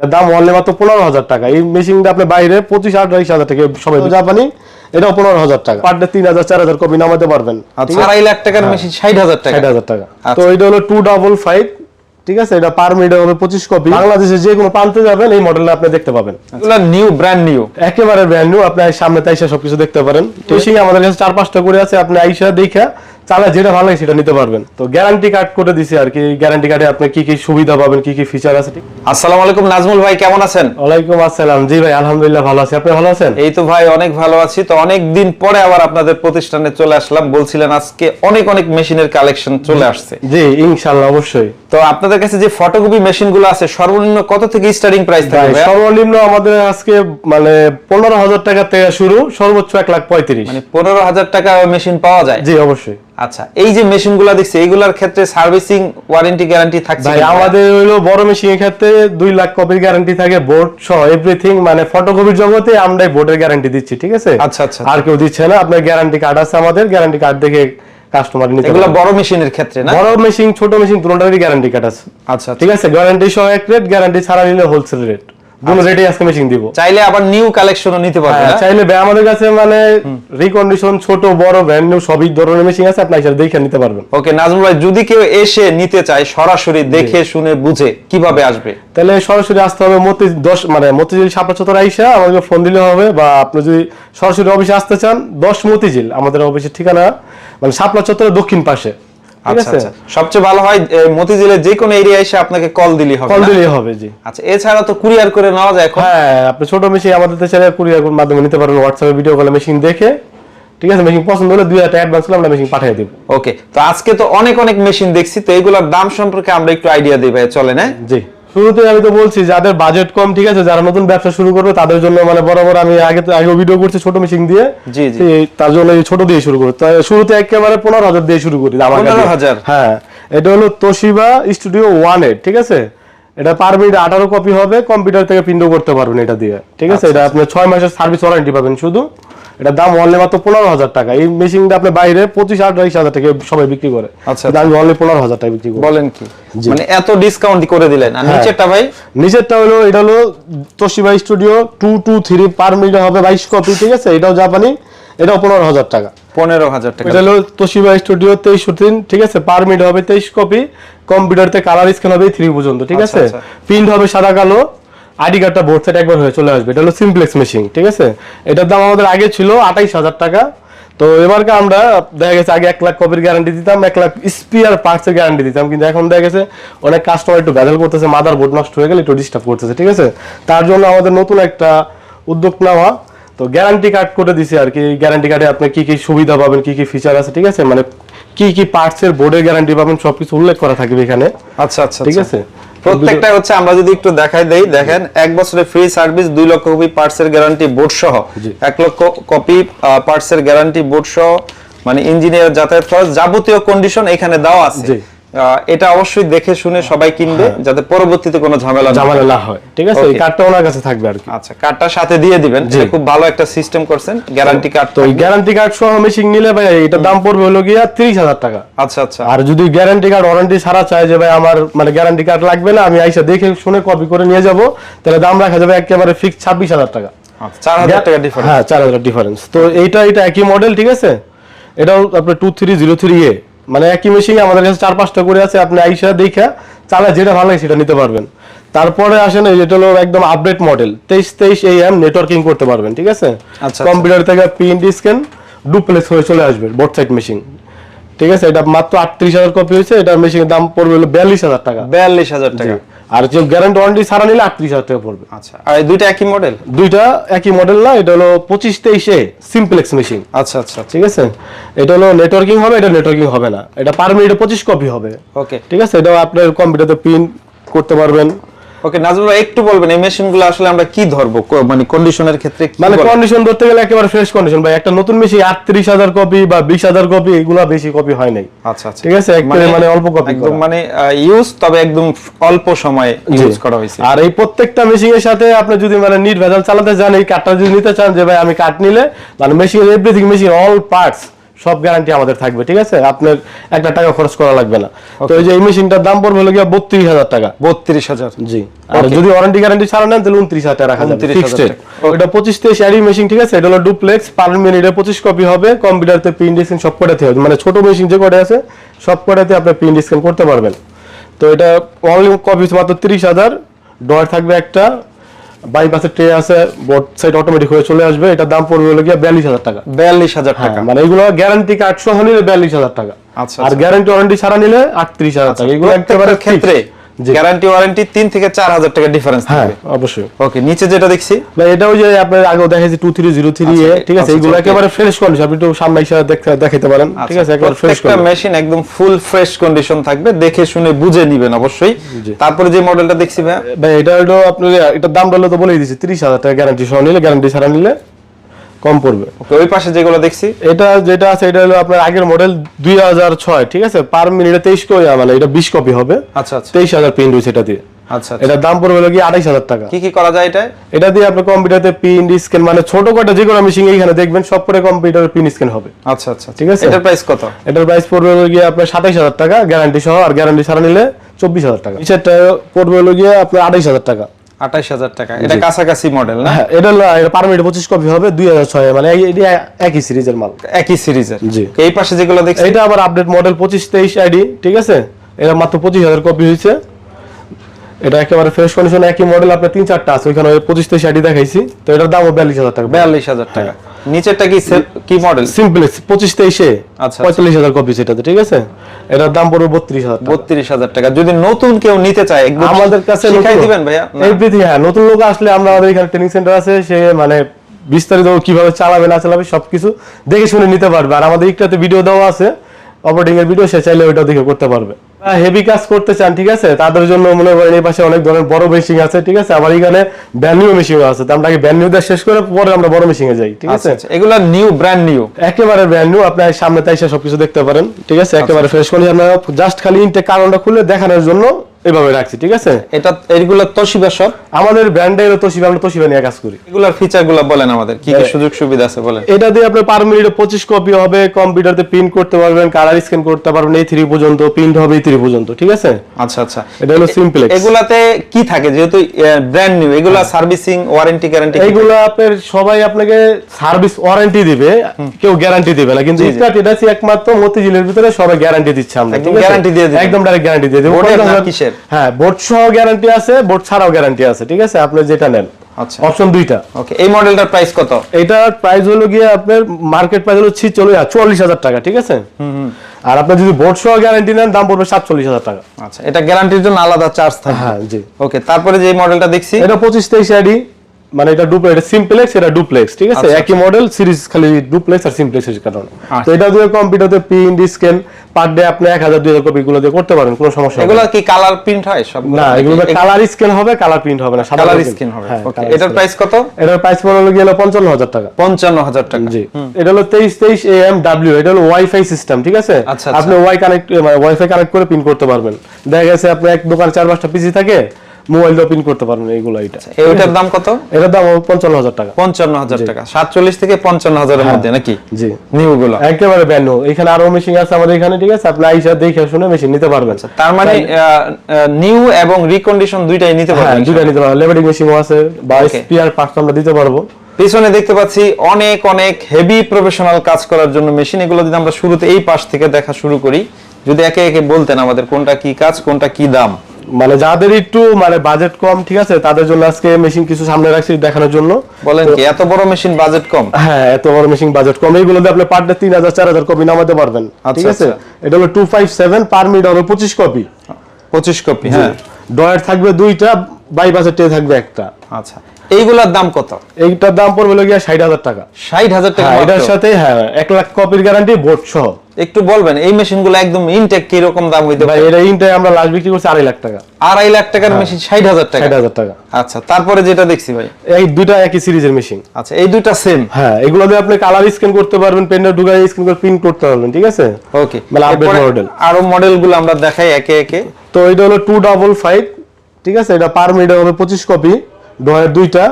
এটার দাম অনলি মাত্র পনেরো হাজার টাকা। এই মেশিনটা আপনি বাইরে পঁচিশ হাজার টাকা সবাই জাপানি এটাও পনেরো হাজার টাকা। পার ডে তিন হাজার চার হাজার কপি নামাতে পারবেন। আচ্ছা। আড়াই লাখ টাকার মেশিন ষাট হাজার টাকা। ষাট হাজার টাকা। আচ্ছা। তো এটা হলো টু ডাবল ফাইভ ঠিক আছে? এটা পার মিনিটে হবে পঁচিশ কপি। বাংলাদেশে যে কোনো প্রান্তে যাবেন এই মডেলটা আপনি দেখতে পাবেন। নিউ ব্র্যান্ড নিউ একেবারে ব্র্যান্ড নিউ আপনি সামনে তাইসা সবকিছু দেখতে পারেন। মেশিন আমাদের কাছে চার পাঁচটা করে আছে আপনি আইসা দেখা চালা যেটা ভালো লাগে সেটা নিতে পারবেন। তো গ্যারান্টি কার্ড করে দিছি আর কি। গ্যারান্টি কার্ডে আপনি কি কি সুবিধা পাবেন কি কি ফিচার আছে আসসালামু আলাইকুম নাজমুল ভাই কেমন আছেন? ওয়ালাইকুম আসসালাম। জি ভাই আলহামদুলিল্লাহ ভালো আছি। আপনি ভালো আছেন? এই তো ভাই অনেক ভালো আছি। তো অনেক দিন পরে আবার আপনাদের প্রতিষ্ঠানে চলে আসলাম। বলছিলেন আজকে অনেক অনেক মেশিনের কালেকশন চলে আসছে। জি ইনশাল্লাহ অবশ্যই। তো আপনাদের কাছে যে ফটোকপি মেশিনগুলো আছে সর্বনিম্ন কত থেকে স্টার্টিং প্রাইস থাকবে সর্বনিম্ন আমাদের আজকে মানে পনেরো হাজার টাকা থেকে শুরু সর্বোচ্চ এক লাখ পঁয়ত্রিশ। মানে পনেরো হাজার টাকা মেশিন পাওয়া যায়? জি অবশ্যই। আচ্ছা এই যে মেশিনগুলা দেখছি এইগুলার ক্ষেত্রে সার্ভিসিং ওয়ারেন্টি গ্যারান্টি থাকছে ভাই আমাদের হইল বড় মেশিন এর ক্ষেত্রে দুই লাখ কপির গ্যারান্টি থাকে বোর্ড সহ এভরিথিং মানে ফটোকপির জগতে আমরাই বোর্ডের গ্যারান্টি দিচ্ছি ঠিক আছে? আচ্ছা, আচ্ছা। আর কেউ দিচ্ছে না আপনার গ্যারান্টি কার্ড আছে আমাদের গ্যারান্টি কার্ড দেখে কাস্টমার নিতে এগুলা। বড় মেশিনের ক্ষেত্রে না? বড় মেশিন ছোট মেশিন দুটোটারই গ্যারান্টি কার্ড আছে। আচ্ছা ঠিক আছে? গ্যারান্টি সহ এক রেট গ্যারান্টি ছাড়া নিলে হোলসেল রেট দুটো রেটে আজকে দিব। চাইলে আবার নিউ কালেকশনও নিতে হ্যাঁ, না? চাইলে ভাই আমাদের কাছে মানে রিকন্ডিশন ছোট বড় ব্র্যান্ড নিউ সবই ধরনের আছে আপনি এসে দেখে নিতে পারবেন। ওকে নাজমুল ভাই যদি কেউ এসে নিতে চায় সরাসরি দেখে শুনে বুঝে কীভাবে আসবে? তাহলে সরাসরি আসতে হবে মতি দশ মানে মতিঝিল সাপা চত্বর আইসা আমাকে ফোন দিলে হবে বা আপনি যদি সরাসরি অফিসে আসতে চান দশ মতিঝিল আমাদের অফিসের ঠিকানা মানে শাপলা চত্বরের দক্ষিণ পাশে। ঠিক আচ্ছা আছে? আচ্ছা। সবচেয়ে ভালো হয় মতিঝিলের যে কোনো এরিয়া এসে আপনাকে কল দিলি হবে কল দিলি হবে জি। আচ্ছা এছাড়া তো কুরিয়ার করে নেওয়া যায় এখন। হ্যাঁ আপনি ছোট মেশিন আমাদের দেশে কুরিয়ার মাধ্যমে নিতে পারেন হোয়াটসঅ্যাপে ভিডিও কলে মেশিন দেখে। ঠিক আছে মেশিন পছন্দ হলে দুই হাজার অ্যাডভান্স আমরা মেশিন পাঠিয়ে দেব। ওকে তো আজকে তো অনেক অনেক মেশিন দেখছি তো এগুলোর দাম সম্পর্কে আমরা একটু আইডিয়া দিই ভাই চলে না জি। শুরুতে আমি তো বলছি যাদের বাজেট কম ঠিক আছে যারা নতুন ব্যবসা শুরু করবে তাদের জন্য মানে বরাবর আমি আগে তো আগে ভিডিও করছি ছোট মেশিন দিয়ে। জি, জি। তার জন্য এই ছোট দিয়ে শুরু করি। শুরুতে একেবারে পনেরো হাজার দিয়ে শুরু করি আমার কাছে। 15,000? হ্যাঁ। এটা হলো তোশিবা স্টুডিও ওয়ানের ঠিক আছে? এটা পার মিনিট আঠারো কপি হবে কম্পিউটার থেকে প্রিন্ট করতে পারবেন এটা দিয়ে। ঠিক আছে? আচ্ছা, এটা আপনি ছয় মাসের সার্ভিস ওয়ারেন্টি পাবেন শুধু। এটা দাম অনলি মাত্র পনেরো হাজার টাকা। এই মেশিনটা আপনি বাইরে পঁচিশ আঠাইশ হাজার টাকা সবাই বিক্রি করে। আচ্ছা, আমি অনলি পনেরো হাজার টাকা বিক্রি করি। বলেন কি? মানে এত ডিসকাউন্ট করে দিলেন। আর হ্যাঁ। নিচেরটা ভাই? নিচেরটা হলো এটা হলো Toshiba studio two two three per minute হবে বাইশ কপি ঠিক আছে? এটাও জাপানি এটাও পনেরো হাজার টাকা। পনেরো হাজার টাকা। এটা হলো তোশিবা স্টুডিও তেইশ দিন ঠিক আছে? পার মিনিট হবে তেইশ কপি কম্পিউটারতে কালার স্ক্যান হবে থ্রি পর্যন্ত ঠিক আচ্ছা, আছে? আচ্ছা। প্রিন্ট হবে সাদা কালো আইডি কার্ডটা বোর্ড সেট একবার হয়ে চলে আসবে। এটা হলো সিমপ্লেক্স মেশিন ঠিক আছে? এটার দাম আমাদের আগে ছিল আঠাইশ হাজার টাকা। তো এবারকে আমরা দেখা গেছে আগে এক লাখ কপির গ্যারান্টি দিতাম এক লাখ স্পিয়ার পার্টসের গ্যারান্টি দিতাম। কিন্তু এখন দেখা গেছে অনেক কাস্টমার একটু ব্যাধেল করতেছে মাদার বোর্ড নষ্ট হয়ে গেলে একটু ডিস্টার্ব করতেছে ঠিক আছে? তার জন্য আমাদের নতুন একটা উদ্যোগ নেওয়া। তো গ্যারান্টি কার্ড করে দিছি আর কি। গ্যারান্টি কার্ডে আপনি কি কি সুবিধা পাবেন কি কি ফিচার আছে ঠিক আছে? মানে কি কি পার্টসের বোর্ডের গ্যারান্টি পাবেন সবকিছু উল্লেখ করা থাকবে এখানে। আচ্ছা আচ্ছা ঠিক আচ্ছা। আছে? প্রত্যেকটা হচ্ছে আমরা যদি একটু দেখাই দেই দেখেন এক বছরের ফ্রি সার্ভিস দুই লক্ষ কপি পার্টস এর গ্যারান্টি বোর্ড সহ। এক লক্ষ কপি পার্টস এর গ্যারান্টি বোর্ড সহ মানে ইঞ্জিনিয়ার যাতায়াত খরচ যাবতীয় কন্ডিশন এখানে দেওয়া আছে। এটা অবশ্যই দেখে শুনে সবাই কিনবে যাতে পরবর্তীতে কোনো ঝামেলা না হয়। ঝামেলা না হয়। ঠিক আছে? এই কার্ডটা ওনার কাছে থাকবে আর কি। আচ্ছা কার্ডটা সাথে দিয়ে দিবেন। এটা খুব ভালো একটা সিস্টেম করছেন। গ্যারান্টি কার্ড তো এই গ্যারান্টি কার্ড সহ মেশিন নিলে ভাই এটার দাম পড়বে হলো গিয়া তিরিশ হাজার টাকা। আচ্ছা আচ্ছা। আর যদি গ্যারান্টি কার্ড ওয়ারেন্টি ছাড়া চায় যে ভাই আমার মানে গ্যারান্টি কার্ড লাগবে না আমি আইসা দেখে শুনে কপি করে নিয়ে যাব তাহলে দাম রাখা যাবে একেবারে ফিক্স ছাব্বিশ হাজার টাকা। আচ্ছা, চার হাজার টাকা ডিফারেন্স হ্যাঁ চার হাজার ডিফারেন্স তো এইটা এটা একই মডেল ঠিক আছে? এটাও আপনার টু থ্রি জিরো থ্রি এ মানে একই মেশিন আমাদের কাছে চার পাঁচটা করে আছে আপনি আইসা দেখা চালা যেটা ভালো লাগে সেটা নিতে পারবেন। তারপরে আসেন যেটা হলো একদম আপডেট মডেল তেইশ তেইশ এই এম নেটওয়ার্কিং করতে পারবেন ঠিক আছে? আচ্ছা। কম্পিউটার থেকে প্রিন্ট স্ক্যান ডুপ্লেক্স হয়ে চলে আসবে বোর্ড সাইড মেশিন ঠিক আছে? এটা মাত্র আটত্রিশ হাজার কপি হয়েছে এটা মেশিনের দাম পড়বে হলো বিয়াল্লিশ হাজার টাকা। বিয়াল্লিশ হাজার টাকা। আর যে গ্যারান্টি ওয়ারেন্টি সারা নিলে আটত্রিশ হাজার টাকা পড়বে। আচ্ছা আর এই দুইটা একই মডেল দুইটা একই মডেল না এটা হলো পঁচিশ তেইশে সিমপ্লেক্স মেশিন আচ্ছা আচ্ছা। ঠিক আছে? এটা হলো নেটওয়ার্কিং হবে এটা নেটওয়ার্কিং হবে না। এটা পার মিনিটে পঁচিশ কপি হবে। ওকে ঠিক আছে? এটা আপনার কম্পিউটারতে প্রিন্ট করতে পারবেন। ওকে নাজমুল একটু বলবেন এই মেশিনগুলো আসলে আমরা কি ধরবো? মানে কন্ডিশনের ক্ষেত্রে মানে কন্ডিশন ধরতে গেলে একেবারে ফ্রেশ কন্ডিশন ভাই। একটা নতুন মেশিন আটত্রিশ হাজার কপি বা বিশ হাজার কপি এগুলা বেশি কপি হয় নাই। আচ্ছা আচ্ছা। ঠিক আছে? একেবারে মানে অল্প কপি একদম মানে ইউজ তবে একদম অল্প সময়ে ইউজ করা হয়েছে। আর এই প্রত্যেকটা মেশিনের সাথে আপনি যদি মানে নিট ভেজাল চালাতে চান এই কার্ডটা যদি নিতে চান যে ভাই আমি কার্ড নিলে মানে machine everything machine all parts সব গ্যারান্টি আমাদের থাকবে ঠিক আছে? আপনার একটা টাকা খরচ করা লাগবে না। তো এই যে এই মেশিনটার দাম পড়বে হলো গিয়ে বত্রিশ হাজার টাকা। বত্রিশ হাজার। জি। আর যদি ওয়ারেন্টি গ্যারান্টি ছাড়া নেন তাহলে উনত্রিশ হাজার টাকা রাখা যাবে। 29,000 ফিক্সড। এটা পঁচিশ তেইশ অ্যাডি মেশিন ঠিক আছে? এটা হলো ডুপ্লেক্স পার মিনিটে পঁচিশ কপি হবে। কম্পিউটারতে প্রিন্ট স্ক্যান সব কটাতে হবে। মানে ছোট মেশিন যে কটা আছে সব কটাতে আপনি প্রিন্ট স্ক্যান করতে পারবেন। তো এটা অনলি কপি মাত্র তিরিশ হাজার। ডয়ার থাকবে একটা। বাই পাশে ট্রে আছে বোর্ড সাইড অটোমেটিক হয়ে চলে আসবে। এটার দাম পড়বে হলো গিয়ে বিয়াল্লিশ হাজার টাকা। বিয়াল্লিশ হাজার টাকা। হ্যাঁ, মানে এগুলো গ্যারান্টি সহ নিলে বিয়াল্লিশ হাজার টাকা। আচ্ছা, আর আচ্ছা। গ্যারান্টি ওয়ারেন্টি ছাড়া নিলে আটত্রিশ হাজার টাকা। এগুলো একেবারে ক্ষেত্রে। গ্যারান্টি ওয়ারেন্টি তিন থেকে চার হাজার টাকা ডিফারেন্স হ্যাঁ থাকবে। অবশ্যই। ওকে নিচে যেটা দেখছি? না এটা ওই যে আপনার আগেও দেখাইছি টু থ্রি জিরো আচ্ছা, ঠিক আছে আচ্ছা, এগুলো একেবারে ফ্রেশ কন্ডিশন আপনি একটু সামনে এসে দেখতে দেখাইতে পারেন। ঠিক আছে একেবারে ফ্রেশ আচ্ছা, প্রত্যেকটা মেশিন একদম ফুল ফ্রেশ কন্ডিশন থাকবে দেখে শুনে বুঝে নিবেন অবশ্যই। তারপরে যে মডেলটা দেখছি ভাইয়া? ভাই এটা হলো আপনার এটার দাম হলো তো বলেই দিচ্ছি তিরিশ হাজার টাকা গ্যারান্টি সহ নিলে গ্যারান্টি ছাড়া নিলে কম পড়বে। ওকে ওই পাশে যেগুলো দেখছি? এটা যেটা আছে এটা হলো আপনার আগের মডেল দুই হাজার ছয় ঠিক আছে? পার মিনিটে তেইশ কপি মানে এটা বিশ কপি হবে। আচ্ছা আচ্ছা। তেইশ হাজার প্রিন্ট এটা দিয়ে। আচ্ছা আচ্ছা। এটার দাম পড়বে হলো কি আড়াইশ হাজার টাকা। কি কি করা যায় এটা? এটা দিয়ে আপনি কম্পিউটারতে প্রিন্ট স্ক্যান মানে ছোট কটা যে কোনো মেশিন এখানে দেখবেন সব করে কম্পিউটারে প্রিন্ট স্ক্যান হবে। আচ্ছা আচ্ছা ঠিক আছে? এটার প্রাইস কত? এটার প্রাইস পড়বে হলো গিয়ে আপনার সাতাইশ হাজার টাকা গ্যারান্টি সহ আর গ্যারান্টি ছাড়া নিলে চব্বিশ হাজার টাকা। নিচেরটা পড়বে হলো গিয়ে আপনার আড়াইশ হাজার টাকা। আঠাইশ হাজার টাকা। এটা কাছাকাছি মডেল না? হ্যাঁ এটা পারমিট পঁচিশ কপি হবে দুই হাজার ছয় মানে একই সিরিজের মাল। একই সিরিজের। জি। এই পাশে যেগুলো দেখছি এটা আবার আপডেট মডেল পঁচিশ তেইশ আইডি ঠিক আছে? এটা মাত্র পঁচিশ হাজার কপি হয়েছে। এটা একেবারে ফ্রেশ কন্ডিশন একই মডেল আপনার তিন চারটা আছে ওইখানে ওই পঁচিশ তেইশ আইডি দেখাইছি। তো এটার দাম বিয়াল্লিশ হাজার টাকা। বিয়াল্লিশ হাজার টাকা। নিচেরটা কি কি মডেল সিম্পলেক্স পঁচিশ তেইশে আচ্ছা। পঁয়তাল্লিশ হাজার কপি সেটাতে ঠিক আছে এটার দাম পড়বে বত্রিশ হাজার টাকা। বত্রিশ হাজার টাকা যদি নতুন কেউ নিতে চায় একদম আমাদের কাছে শিখাই দিবেন ভাইয়া? এভরিথিং হ্যাঁ নতুন লোক আসলে আমরা আমাদের এখানে ট্রেনিং সেন্টার আছে সে মানে বিস্তারিত কীভাবে চালাবে না চালাবে সবকিছু দেখে শুনে নিতে পারবে আর আমাদের একটাতে ভিডিও দেওয়া আছে অপারেটিং এর ভিডিও সে চাইলে ওইটা দেখে করতে পারবে হেভি কাজ করতে চান ঠিক আছে? তাদের জন্য মনে করেন এই পাশে অনেক ধরনের বড় মেশিন আছে ঠিক আছে? আমার এখানে ব্যানিও মেশিন আছে। তো আমরা আগে ব্যান্ড নিউ শেষ করে পরে আমরা বড় মেশিনে যাই ঠিক আচ্ছা আছে? এগুলো নিউ ব্র্যান্ড নিউ একেবারে ব্র্যান্ড নিউ আপনার সামনে তাই সবকিছু দেখতে পারেন ঠিক আছে? একেবারে ফ্রেশ করে আমরা জাস্ট খালি ইনটেক কারণটা খুলে দেখানোর জন্য এভাবে রাখছি ঠিক আছে? এটা এগুলো তোশিবা সব? আমাদের ব্র্যান্ডে হলো তোশিবা আমরা তোশিবা নিয়ে কাজ করি। এগুলার ফিচারগুলো বলেন আমাদের কি কি হ্যাঁ। সুযোগ সুবিধা আছে বলেন। এটা দিয়ে আপনি পার মিনিটে পঁচিশ কপি হবে কম্পিউটারতে প্রিন্ট করতে পারবেন কালার স্ক্যান করতে পারবেন এই থ্রি পর্যন্ত প্রিন্ট হবে এই থ্রি পর্যন্ত ঠিক আছে? আচ্ছা আচ্ছা। এটা হলো সিম্পলেক্স এগুলাতে কি থাকে? যেহেতু ব্র্যান্ড নিউ এগুলা সার্ভিসিং ওয়ারেন্টি গ্যারান্টি এইগুলো আপনার সবাই আপনাকে সার্ভিস ওয়ারেন্টি দিবে কেউ গ্যারান্টি দিবে না কিন্তু। ইসকাট এটা হচ্ছে একমাত্র মতিঝিলের ভিতরে সবাই গ্যারান্টি দিচ্ছে আমরা একদম guarantee দিয়ে। একদম ডাইরেক্ট গ্যারান্টি দিয়ে দেবো। বোর্ডের না পঞ্চাশ হ্যাঁ বোর্ড সহ গ্যারান্টি আছে বোর্ড ছাড়াও গ্যারান্টি আছে ঠিক আছে? আপনি যেটা নেন। আচ্ছা। অপশন দুইটা। ওকে এই মডেলটার প্রাইস কত? এটার প্রাইস হলো গিয়ে আপনার মার্কেট প্রাইস হলো চলে চুয়াল্লিশ হাজার টাকা ঠিক আছে? আর আপনার যদি বোর্ড সহ গ্যারান্টি নেন দাম পড়বে সাতচল্লিশ হাজার টাকা। আচ্ছা এটা গ্যারান্টির জন্য আলাদা চার্জ থাকে হ্যাঁ জি। ওকে তারপরে যে মডেলটা দেখছি? এটা পঁচিশ তেইশ আইডি মানে এটা ডুপ্লেক্স এটা সিম্পলেক্স এটা ডুপ্লেক্স ঠিক আছে? আচ্ছা, একই মডেল সিরিজ খালি ডুপ্লেক্স আর সিম্পলেক্স এর কারণে। আচ্ছা। তো এটা দিয়ে কম্পিউটারতে প্রিন্ট স্ক্যান পার ডে আপনি এক হাজার দুই হাজার কপি গুলো দিয়ে করতে পারেন কোনো সমস্যা এগুলো কি কালার প্রিন্ট হয় সব? না এগুলো কালার স্ক্যান হবে কালার প্রিন্ট হবে না সাদা কালার। স্কিন হবে হ্যাঁ, ওকে এটার প্রাইস কত? এটার প্রাইস পড়ল পঞ্চান্ন হাজার টাকা। পঞ্চান্ন হাজার টাকা। জি। এটা হলো তেইশ তেইশ এম ডাব্লিউ এটা হলো ওয়াইফাই সিস্টেম ঠিক আছে? আচ্ছা, আপনি ওয়াই কানেক্ট মানে ওয়াইফাই কানেক্ট করে পিন করতে পারবেন। দেখা গেছে আপনি এক দোকান চার পাঁচটা পিসি থাকে মোবাইল পিন করতে পারবেন এইগুলো এটা। এটার দাম কত? এটার দাম পঞ্চান্ন হাজার টাকা। পঞ্চান্ন হাজার টাকা। সাতচল্লিশ থেকে পঞ্চান্ন হাজারের হ্যাঁ। মধ্যে নাকি? জি। নিউ গুলো একেবারে ব্যান্ড এখানে আরও মেশিন আছে আমাদের এখানে ঠিক আছে? আপনি আইসা দেখে শুনে মেশিন নিতে পারবেন। তার মানে নিউ এবং রিকন্ডিশন দুইটাই নিতে হ্যাঁ পারবেন দুইটা নিতে পারবেন। লেবেলিং মেশিনও আছে বা Okay. স্পিয়ার পার্টস আমরা দিতে পারব। পিছনে দেখতে পাচ্ছি অনেক অনেক হেভি প্রফেশনাল কাজ করার জন্য মেশিন এগুলো যদি আমরা শুরুতে এই পাশ থেকে দেখা শুরু করি যদি একে একে বলতেন আমাদের কোনটা কি কাজ কোনটা কি দাম। মানে যাদের একটু মানে বাজেট কম ঠিক আছে তাদের জন্য আজকে মেশিন কিছু সামনে রাখছি দেখানোর জন্য। বলেন কি এত বড় মেশিন বাজেট কম? হ্যাঁ এত বড় মেশিন বাজেট কম। এইগুলো দিয়ে আপনি পার ডে তিন হাজার চার হাজার কপি নামাতে পারবেন ঠিক আচ্ছা, আছে? আচ্ছা। এটা হলো two five seven per minute হবে পঁচিশ কপি পঁচিশ কপি হ্যাঁ। ডয়ার থাকবে দুইটা বাই ট্রে থাকবে একটা। আচ্ছা এইগুলার দাম কত? এইটার দাম পড়বে হলো গিয়া ষাট হাজার টাকা। ষাট হাজার টাকা হ্যাঁ এটার সাথে হ্যাঁ এক লাখ কপির গ্যারান্টি বোর্ড সহ। একটু বলবেন এই মেশিনগুলো একদম ইনটেক কি রকম দাম হইতে পারে? এটা ইনটাই আমরা লাস্ট বিক্রি করছি আড়াই লাখ টাকা। আড়াই লাখ টাকার মেশিন ষাট হাজার টাকা? ষাট হাজার টাকা। আচ্ছা তারপরে যেটা দেখছি ভাই? এই দুইটা একই সিরিজের মেশিন আচ্ছা এই দুইটা সেম হ্যাঁ এগুলো দিয়ে আপনি কালার স্ক্যান করতে পারবেন পেনের ঢুকাই স্ক্যান করে প্রিন্ট করতে পারবেন ঠিক আছে? ওকে মানে update model। আরও মডেলগুলো আমরা দেখাই একে একে। তো এটা হলো টু ডাবল ফাইভ ঠিক আছে? এটা পার মিনিটে হবে পঁচিশ কপি ডয়ের দুইটা।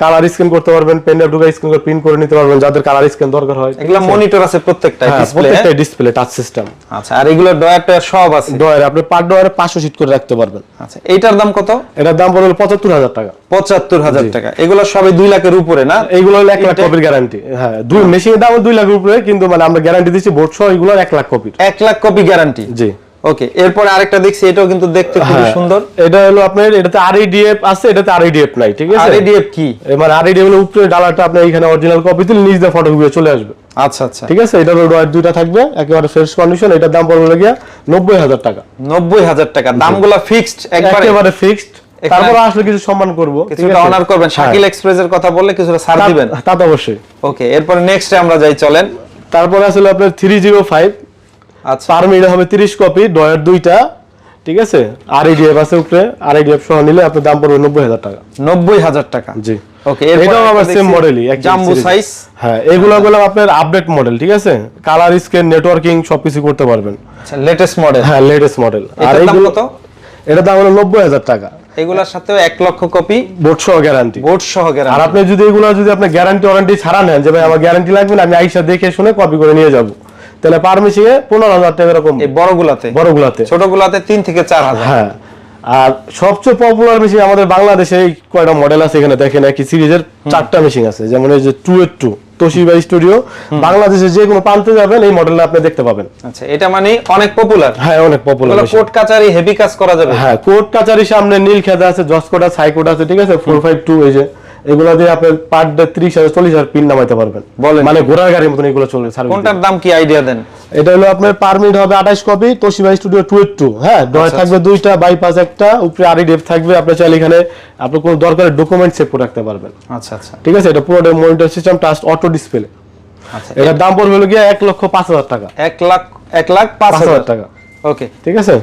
কালার স্ক্যান করতে পারবেন পেন ড্রাইভ ঢুকে স্ক্যান করে প্রিন্ট করে নিতে পারবেন যাদের কালার স্ক্যান দরকার হয়। এগুলা মনিটর আছে? প্রত্যেকটা ডিসপ্লে প্রত্যেকটা ডিসপ্লে টাচ সিস্টেম আচ্ছা আর এগুলো ডয়ার টয়ার সব আছে? ডয়ারে আপনি পার ডয়ারে পাঁচশো সিট করে রাখতে পারবেন। আচ্ছা এইটার দাম কত? এটার দাম পঁচাত্তর হাজার টাকা। পঁচাত্তর হাজার টাকা। এগুলো সবই দুই লাখের উপরে না? এইগুলো হলো এক লাখ এটা- কপির গ্যারান্টি হ্যাঁ দুই মেশিনের দাম দুই লাখের উপরে কিন্তু মানে আমরা গ্যারান্টি দিচ্ছি বোর্ড সহ এগুলো এক লাখ কপির এক লাখ কপি গ্যারান্টি জি। ওকে এরপরে আরেকটা দেখছি এটাও কিন্তু দেখতে খুবই হ্যাঁ, সুন্দর। এটা হলো আপনার এটাতে আরইডিএফ আছে এটাতে আরইডিএফ নাই ঠিক আছে? আর এডিএফ কি? মানে আরইডিএফ হলো উপরে ডালাটা আপনার এখানে অরিজিনাল কপি দিলে নিজ দিয়ে ফটো চলে আসবে। আচ্ছা আচ্ছা। ঠিক আছে? এটার ডয়ার দুইটা থাকবে একেবারে ফ্রেশ কন্ডিশন এটার দাম পড়বে গিয়া নব্বই হাজার টাকা। নব্বই হাজার টাকা দামগুলো ফিক্সড একবারে একেবারে ফিক্সড তারপর আসলে কিছু সম্মান করব কিছুটা অনার করবেন। হ্যাঁ, শাকিল এক্সপ্রেসের কথা বললে কিছুটা ছাড় দিবেন। তা তো অবশ্যই। ওকে এরপরে নেক্সটে আমরা যাই চলেন। তারপরে আসলে আপনার থ্রি জিরো ফাইভ আচ্ছা। পার মিনিট হবে তিরিশ কপি ডয়ার দুইটা ঠিক আছে? আর আছে উপরে আর সহ নিলে আপনার দাম পড়বে টাকা। নব্বই হাজার টাকা। জি। ওকে এটাও আবার সেম মডেলই জাম্বু সাইজ হ্যাঁ এগুলো গুলো আপনার আপডেট মডেল ঠিক আছে? কালার স্ক্যান নেটওয়ার্কিং সবকিছু করতে পারবেন। আচ্ছা লেটেস্ট মডেল হ্যাঁ লেটেস্ট মডেল আর কত? এটার দাম হলো নব্বই হাজার টাকা। এগুলোর সাথেও এক লক্ষ কপি। বোর্ড সহ গ্যারান্টি বোর্ড সহ আর আপনি যদি এগুলো যদি আপনি গ্যারান্টি ওয়ারেন্টি ছাড়া নেন যে ভাই আমার গ্যারান্টি লাগবে না আমি আইসা দেখে শুনে কপি করে নিয়ে যাব। তাহলে পার মেশিনে পনেরো হাজার টাকা এরকম। বড়গুলাতে। বড়গুলাতে। ছোটগুলাতে তিন থেকে চার হাজার। হ্যাঁ। আর সবচেয়ে পপুলার মেশিন আমাদের বাংলাদেশে এই কয়টা মডেল আছে এখানে দেখেন একই সিরিজের চারটা মেশিন আছে। যেমন এই যে টু এর টু তোশিবা স্টুডিও বাংলাদেশে যে কোনো প্রান্তে যাবেন এই মডেলটা আপনি দেখতে পাবেন। আচ্ছা এটা মানে অনেক পপুলার হ্যাঁ অনেক পপুলার কোর্ট কাচারি হেভি কাজ করা যাবে। হ্যাঁ কোর্ট কাচারির সামনে নীল খেদা আছে জসকোট হাইকোর্ট আছে ঠিক আছে? ফোর ফাইভ টু এই যে। এগুলো দিয়ে আপনি পার ডে ত্রিশ হাজার চল্লিশ হাজার পিন নামাইতে পারবেন। বলেন। মানে ঘোড়ার গাড়ির মতন এগুলো চলবে কোনটার দাম কি আইডিয়া দেন? এটা হলো আপনার পার মিনিট হবে আঠাশ copy Toshiba studio two eight two. হ্যাঁ ডয় আচ্ছা, থাকবে দুইটা বাইপাস একটা উপরে আরই ডেপ থাকবে। আপনি চাইলে এখানে আপনি কোনো দরকারের ডকুমেন্ট সেভ করে রাখতে পারবেন। আচ্ছা আচ্ছা। ঠিক আছে? এটা পুরোটা monitor system touch auto display আচ্ছা এটার দাম পড়বে হলো গিয়ে এক লক্ষ পাঁচ হাজার টাকা। এক লাখ এক লাখ পাঁচ হাজার টাকা। ওকে ঠিক আছে?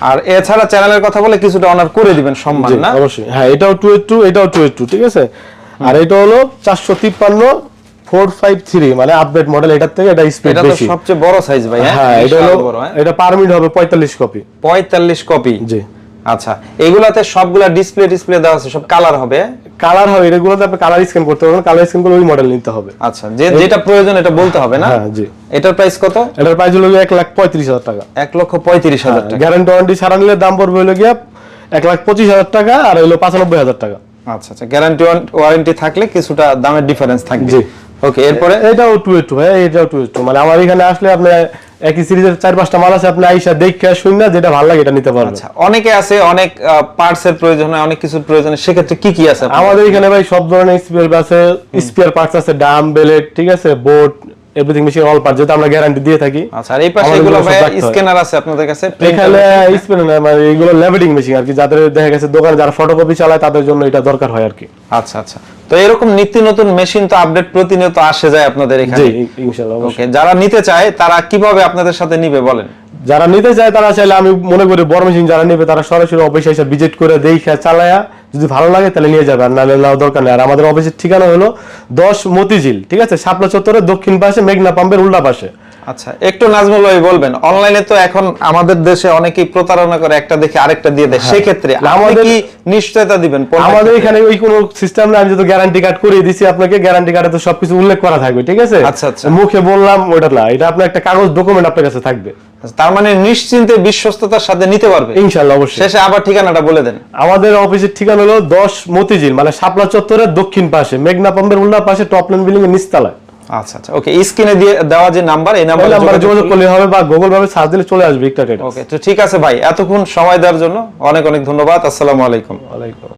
আর এছাড়া চ্যানেলের কথা বলে কিছুটা অনার করে দিবেন সম্মান না? অবশ্যই। হ্যাঁ এটাও টু এইট টু এটাও টু এইট টু ঠিক আছে? আর এটা হলো চারশো তিপ্পান্ন ফোর ফাইভ থ্রি মানে আপডেট মডেল এটার থেকে এটা স্পিড এটা তো বেশি। সবচেয়ে বড় সাইজ ভাই হ্যাঁ? হ্যাঁ এটা হলো হ্যাঁ? এটা পার মিনিট হবে পঁয়তাল্লিশ কপি পঁয়তাল্লিশ কপি জি। আচ্ছা এগুলাতে সবগুলা ডিসপ্লে ডিসপ্লে দেওয়া আছে সব কালার হবে? কালার হবে এগুলোতে আপনি কালার স্ক্যান করতে পারবেন কালার স্ক্যান করে ওই মডেল নিতে হবে। আচ্ছা যে যেটা প্রয়োজন এটা বলতে হবে না? হ্যাঁ জি। এটার প্রাইস কত? এটার প্রাইস হলো গিয়ে এক লাখ পঁয়ত্রিশ হাজার টাকা। এক লক্ষ পঁয়ত্রিশ হাজার টাকা। গ্যারান্টি ওয়ারেন্টি ছাড়া নিলে দাম পড়বে হলো গিয়া এক লাখ পঁচিশ হাজার টাকা আর হলো পঁচানব্বই হাজার টাকা। আচ্ছা আচ্ছা গ্যারান্টি ওয়ারেন্টি থাকলে কিছুটা দামের ডিফারেন্স থাকবে। জি। ওকে এরপরে? এটাও টু টু ভাই এটাও টু টু মানে আমার এখানে আসলে আপনি একই সিরিজের চার পাঁচটা মাল আছে আপনি আইসা দেখে শুন যেটা ভালো লাগে এটা নিতে পারবেন। আচ্ছা অনেকে আছে অনেক পার্টস এর প্রয়োজন হয় অনেক কিছুর প্রয়োজন সেক্ষেত্রে কি কি আছে আমাদের এখানে ভাই সব ধরনের স্পেয়ার আছে স্পেয়ার পার্টস আছে ডাম বেলেট ঠিক আছে board everything machine all part যেটা আমরা গ্যারান্টি দিয়ে থাকি। আচ্ছা আর এই পাশে এগুলো এগুলো ভাই স্ক্যানার আছে আপনাদের কাছে এখানে স্পেন মানে এইগুলো লেভেলিং মেশিন আর কি যাদের দেখা গেছে দোকানে যারা ফটোকপি চালায় তাদের জন্য এটা দরকার হয় আর কি। আচ্ছা আচ্ছা। তো এরকম নিত্য নতুন মেশিন তো আপডেট প্রতিনিয়ত আসে যায় আপনাদের এখানে। ইনশাআল্লাহ ওকে যারা নিতে চায় তারা কীভাবে আপনাদের সাথে নিবে বলেন? যারা নিতে চায় তারা চাইলে আমি মনে করি বড় মেশিন যারা নেবে তারা সরাসরি অফিসে এসে ভিজিট করে দেখে চালায়া যদি ভালো লাগে তাহলে নিয়ে যাবে। আর নাহলে নেওয়ার দরকার নেই। আর আমাদের অফিসের ঠিকানা হলো দশ মতিঝিল ঠিক আছে? শাপলা চত্বরের দক্ষিণ পাশে মেঘনা পাম্পের উল্টা পাশে। আচ্ছা একটু নাজমুল ভাই বলবেন অনলাইনে তো এখন আমাদের দেশে অনেকেই প্রতারণা করে একটা দেখে আরেকটা দিয়ে দেয়। সেক্ষেত্রে না, আপনি আমাদের- কি নিশ্চয়তা দিবেন আমাদের এখানে ওই কোনো সিস্টেম না আমি যদি গ্যারান্টি কার্ড করিয়ে দিছি আপনাকে গ্যারান্টি কার্ডে তো সবকিছু উল্লেখ করা থাকবে ঠিক আছে? আচ্ছা, আচ্ছা। মুখে বললাম ওটা না এটা আপনার একটা কাগজ ডকুমেন্ট আপনার কাছে থাকবে। আচ্ছা, তার মানে নিশ্চিন্তে বিশ্বস্ততার সাথে নিতে পারবে? ইনশাল্লাহ অবশ্যই। শেষে আবার ঠিকানাটা বলে দেন। আমাদের অফিসের ঠিকানা হলো দশ মতিঝিল মানে শাপলা চত্বরের দক্ষিণ পাশে মেঘনা পাম্পের উল্টা পাশে টপল্যান্ড বিল্ডিং এর নিচতলায়। আচ্ছা আচ্ছা। ওকে স্ক্রিনে দিয়ে দেওয়া যে নাম্বার এই নাম্বারে নাম্বারে যোগাযোগ করলে হবে বা গুগল ভাবে সার্চ দিলে চলে আসবে একটা ওকে তো ঠিক আছে ভাই এতক্ষণ সময় দেওয়ার জন্য অনেক অনেক ধন্যবাদ আসসালামু আলাইকুম। ওয়ালাইকুম।